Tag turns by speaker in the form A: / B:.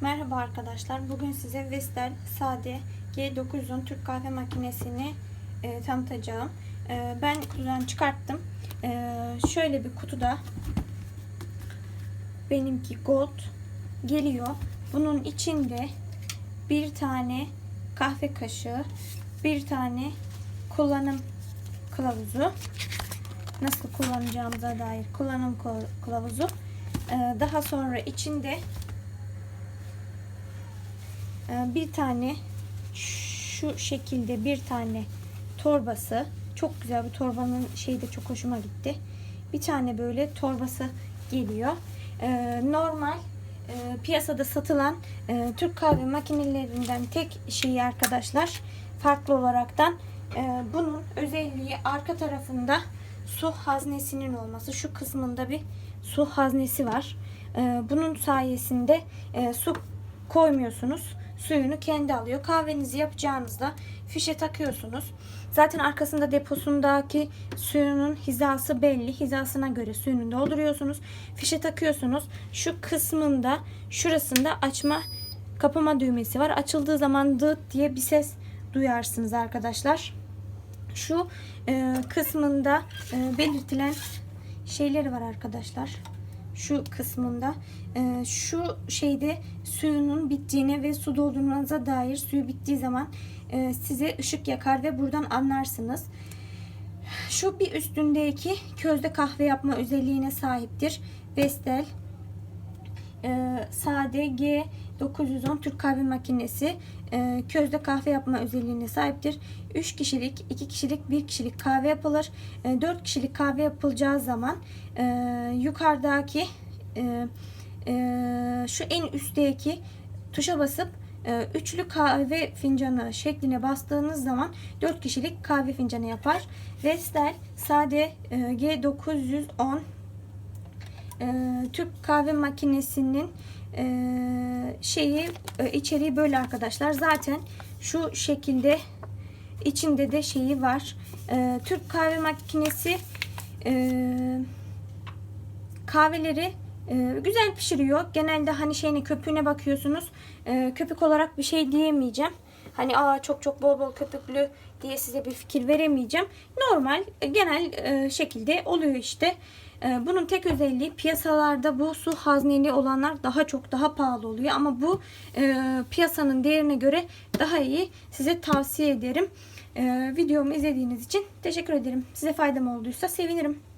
A: Merhaba arkadaşlar. Bugün size Vestel Sade G910 Türk kahve makinesini e, tanıtacağım. E, ben kutudan çıkarttım. E, şöyle bir kutuda benimki gold geliyor. Bunun içinde bir tane kahve kaşığı, bir tane kullanım kılavuzu, nasıl kullanacağımıza dair kullanım kılavuzu. E, daha sonra içinde bir tane şu şekilde bir tane torbası. Çok güzel bir torbanın şeyi de çok hoşuma gitti. Bir tane böyle torbası geliyor. Ee, normal e, piyasada satılan e, Türk kahve makinelerinden tek şeyi arkadaşlar farklı olaraktan e, bunun özelliği arka tarafında su haznesinin olması. Şu kısmında bir su haznesi var. Ee, bunun sayesinde su koymuyorsunuz suyunu kendi alıyor. Kahvenizi yapacağınızda fişe takıyorsunuz. Zaten arkasında deposundaki suyunun hizası belli. Hizasına göre suyunu dolduruyorsunuz. Fişe takıyorsunuz. Şu kısmında şurasında açma kapama düğmesi var. Açıldığı zaman dıt diye bir ses duyarsınız arkadaşlar. Şu e, kısmında e, belirtilen şeyleri var arkadaşlar şu kısmında e, şu şeyde suyunun bittiğine ve su doldurmanıza dair suyu bittiği zaman e, size ışık yakar ve buradan anlarsınız. Şu bir üstündeki közde kahve yapma özelliğine sahiptir. Vestel e, sade G 910 Türk kahve makinesi e, közde kahve yapma özelliğine sahiptir. 3 kişilik, 2 kişilik, 1 kişilik kahve yapılır. E, 4 kişilik kahve yapılacağı zaman e, yukarıdaki e, şu en üstteki tuşa basıp üçlü kahve fincanı şekline bastığınız zaman 4 kişilik kahve fincanı yapar. Vestel sade e, G910 e, Türk kahve makinesinin e, şeyi e, içeriği böyle arkadaşlar. Zaten şu şekilde içinde de şeyi var. E, Türk kahve makinesi e, kahveleri e, güzel pişiriyor. Genelde hani şeyine köpüğüne bakıyorsunuz. E, köpük olarak bir şey diyemeyeceğim. Hani aa çok çok bol bol köpüklü diye size bir fikir veremeyeceğim. Normal e, genel e, şekilde oluyor işte. E, bunun tek özelliği piyasalarda bu su hazneli olanlar daha çok daha pahalı oluyor. Ama bu e, piyasanın değerine göre daha iyi. Size tavsiye ederim. E, videomu izlediğiniz için teşekkür ederim. Size faydam olduysa sevinirim.